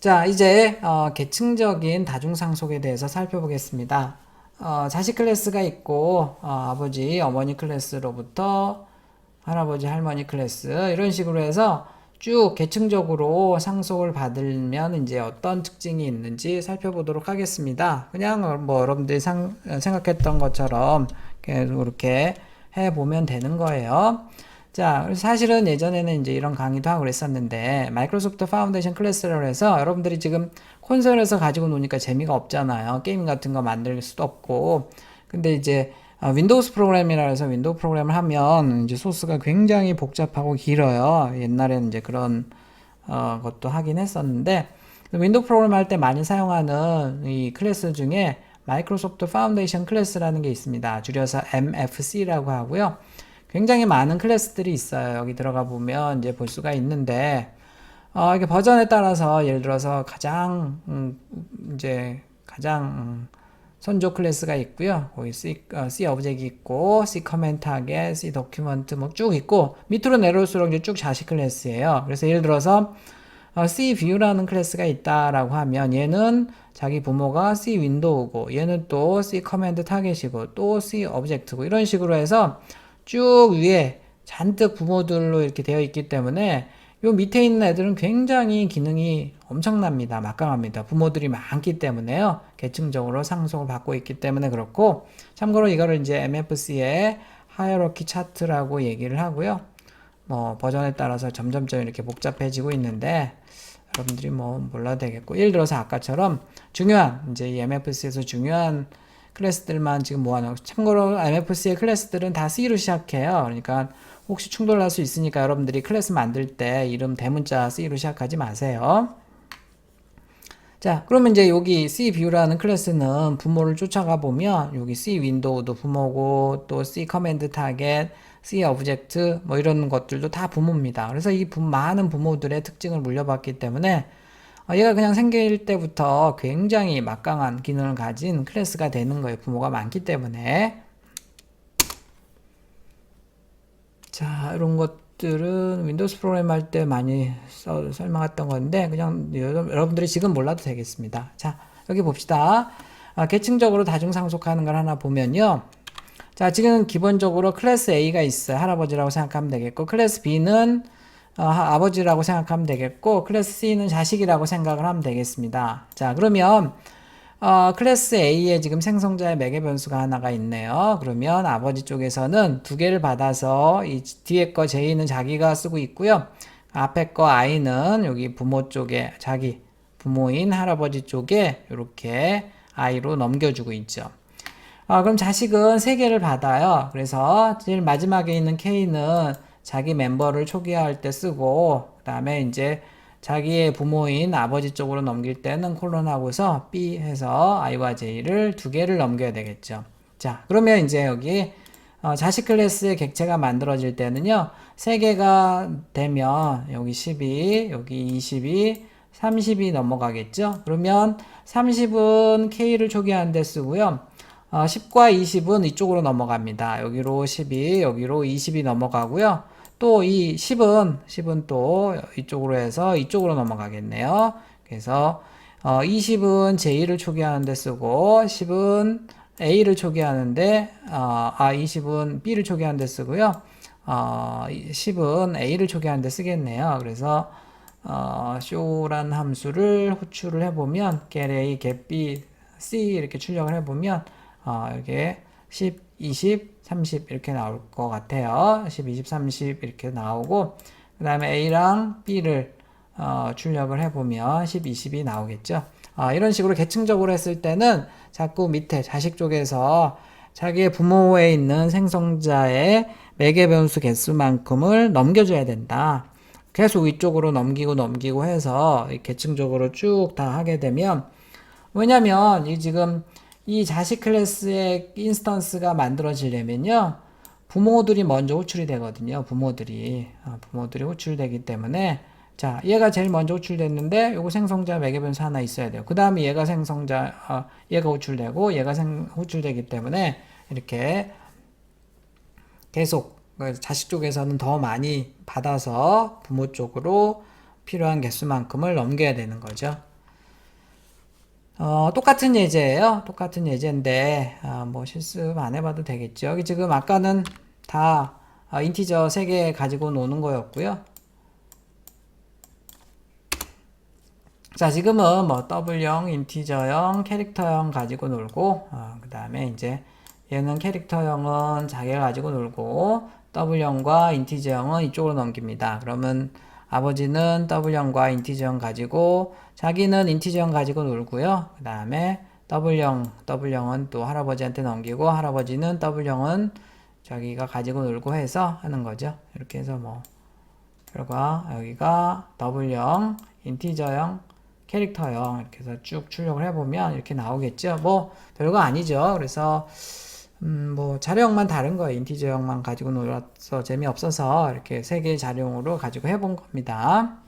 자, 이제 어, 계층적인 다중상속에 대해서 살펴보겠습니다. 어, 자식 클래스가 있고 어, 아버지, 어머니 클래스로부터 할아버지, 할머니 클래스 이런 식으로 해서 쭉 계층적으로 상속을 받으면 이제 어떤 특징이 있는지 살펴보도록 하겠습니다. 그냥 뭐 여러분들이 상, 생각했던 것처럼 계속 이렇게 해 보면 되는 거예요. 자, 사실은 예전에는 이제 이런 강의도 하고 그랬었는데, 마이크로소프트 파운데이션 클래스라고 해서 여러분들이 지금 콘솔에서 가지고 노니까 재미가 없잖아요. 게임 같은 거 만들 수도 없고. 근데 이제 어, 윈도우스 프로그램이라 해서 윈도우 프로그램을 하면 이제 소스가 굉장히 복잡하고 길어요. 옛날에는 이제 그런 어, 것도 하긴 했었는데, 윈도우 프로그램 할 때 많이 사용하는 이 클래스 중에 마이크로소프트 파운데이션 클래스라는 게 있습니다. 줄여서 MFC라고 하고요. 굉장히 많은 클래스들이 있어요. 여기 들어가 보면 이제 볼 수가 있는데, 어, 이게 버전에 따라서 예를 들어서 가장, 음, 이제 가장, 음, 선조 클래스가 있고요. 거기 C, 어, C 오브젝이 있고, C 커멘트 하게, C 도큐먼트 뭐 쭉 있고, 밑으로 내려올수록 이제 쭉 자식 클래스예요. 그래서 예를 들어서, 어, C view라는 클래스가 있다라고 하면 얘는 자기 부모가 C 윈도우고 얘는 또 C 커맨드 타겟이고 또 C 오브젝트고 이런 식으로 해서 쭉 위에 잔뜩 부모들로 이렇게 되어 있기 때문에 요 밑에 있는 애들은 굉장히 기능이 엄청납니다. 막강합니다. 부모들이 많기 때문에요. 계층적으로 상속을 받고 있기 때문에 그렇고 참고로 이거를 이제 MFC의 하이어로키 차트라고 얘기를 하고요. 뭐 버전에 따라서 점점점 이렇게 복잡해지고 있는데 여러분들이 뭐 몰라도 되겠고 예를 들어서 아까처럼 중요한 이제 이 MFC에서 중요한 클래스들만 지금 모아놓고 참고로 MFC의 클래스들은 다 C로 시작해요. 그러니까 혹시 충돌할 수 있으니까 여러분들이 클래스 만들 때 이름 대문자 C로 시작하지 마세요. 자, 그러면 이제 여기 C view라는 클래스는 부모를 쫓아가 보면 여기 C 윈도우도 부모고 또 C 커맨드 타겟, C 오브젝트 뭐 이런 것들도 다 부모입니다. 그래서 이 부, 많은 부모들의 특징을 물려봤기 때문에 어, 얘가 그냥 생길 때부터 굉장히 막강한 기능을 가진 클래스가 되는 거예요. 부모가 많기 때문에. 자, 이런 것들은 윈도우스 프로그램 할 때 많이 써, 설명했던 건데, 그냥 여러분들이 지금 몰라도 되겠습니다. 자, 여기 봅시다. 아, 계층적으로 다중상속하는 걸 하나 보면요. 자, 지금 기본적으로 클래스 A가 있어요. 할아버지라고 생각하면 되겠고, 클래스 B는 어, 아버지라고 생각하면 되겠고, 클래스 C는 자식이라고 생각을 하면 되겠습니다. 자, 그러면, 어, 클래스 A에 지금 생성자의 매개 변수가 하나가 있네요. 그러면 아버지 쪽에서는 두 개를 받아서 이 뒤에 거 J는 자기가 쓰고 있고요. 앞에 거 I는 여기 부모 쪽에 자기 부모인 할아버지 쪽에 이렇게 I로 넘겨주고 있죠. 아, 그럼 자식은 세 개를 받아요. 그래서 제일 마지막에 있는 K는 자기 멤버를 초기화할 때 쓰고, 그 다음에 이제 자기의 부모인 아버지 쪽으로 넘길 때는 콜론하고서 B 해서 I와 J를 두 개를 넘겨야 되겠죠. 자, 그러면 이제 여기 어, 자식 클래스의 객체가 만들어질 때는요, 세 개가 되면 여기 12, 여기 22, 30이 넘어가겠죠? 그러면 30은 K를 초기화하는 데 쓰고요. 어, 10과 20은 이쪽으로 넘어갑니다. 여기로 12, 여기로 20이 넘어가고요. 또 이 10은 10은 또 이쪽으로 해서 이쪽으로 넘어가겠네요. 그래서 어, 20은 J를 초기화하는데 쓰고 10은 A를 초기화하는데 어, 아 20은 B를 초기화하는데 쓰고요. 어, 10은 A를 초기화하는데 쓰겠네요. 그래서 어, 쇼란 함수를 호출을 해보면 get A, get B, C 이렇게 출력을 해보면 어, 이게 10, 20, 30 이렇게 나올 것 같아요. 10, 20, 30 이렇게 나오고 그 다음에 A랑 B를 어, 출력을 해보면 10, 20이 나오겠죠. 어, 이런 식으로 계층적으로 했을 때는 자꾸 밑에 자식 쪽에서 자기의 부모에 있는 생성자의 매개 변수 개수만큼을 넘겨줘야 된다. 계속 위쪽으로 넘기고 넘기고 해서 계층적으로 쭉 다 하게 되면 왜냐면 이 지금 이 자식 클래스의 인스턴스가 만들어지려면요. 부모들이 먼저 호출이 되거든요. 부모들이. 어, 부모들이 호출되기 때문에 자, 얘가 제일 먼저 호출됐는데 요거 생성자 매개 변수 하나 있어야 돼요. 그 다음에 얘가 생성자 어, 얘가 호출되고 얘가 생, 호출되기 때문에 이렇게 계속 그 자식 쪽에서는 더 많이 받아서 부모 쪽으로 필요한 개수만큼을 넘겨야 되는 거죠. 어, 똑같은 예제예요. 똑같은 예제인데 아, 뭐 실습 안 해봐도 되겠죠. 여기 지금 아까는 다 아, 인티저 3개 가지고 노는 거였고요. 자, 지금은 뭐 W형, 인티저형, 캐릭터형 가지고 놀고, 어, 그 다음에 이제 얘는 캐릭터형은 자기가 가지고 놀고, W형과 인티저형은 이쪽으로 넘깁니다. 그러면 아버지는 W형과 인티저형 가지고, 자기는 인티저형 가지고 놀고요. 그 다음에 W형, W형은 또 할아버지한테 넘기고, 할아버지는 W형은 자기가 가지고 놀고 해서 하는 거죠. 이렇게 해서 뭐, 결과 여기가 W형, 인티저형, 캐릭터형 이렇게 해서 쭉 출력을 해보면 이렇게 나오겠죠. 뭐 별거 아니죠. 그래서 음, 뭐 자료형만 다른 거예요. 인티저형만 가지고 놀아서 재미없어서 이렇게 세 개의 자료형으로 가지고 해본 겁니다.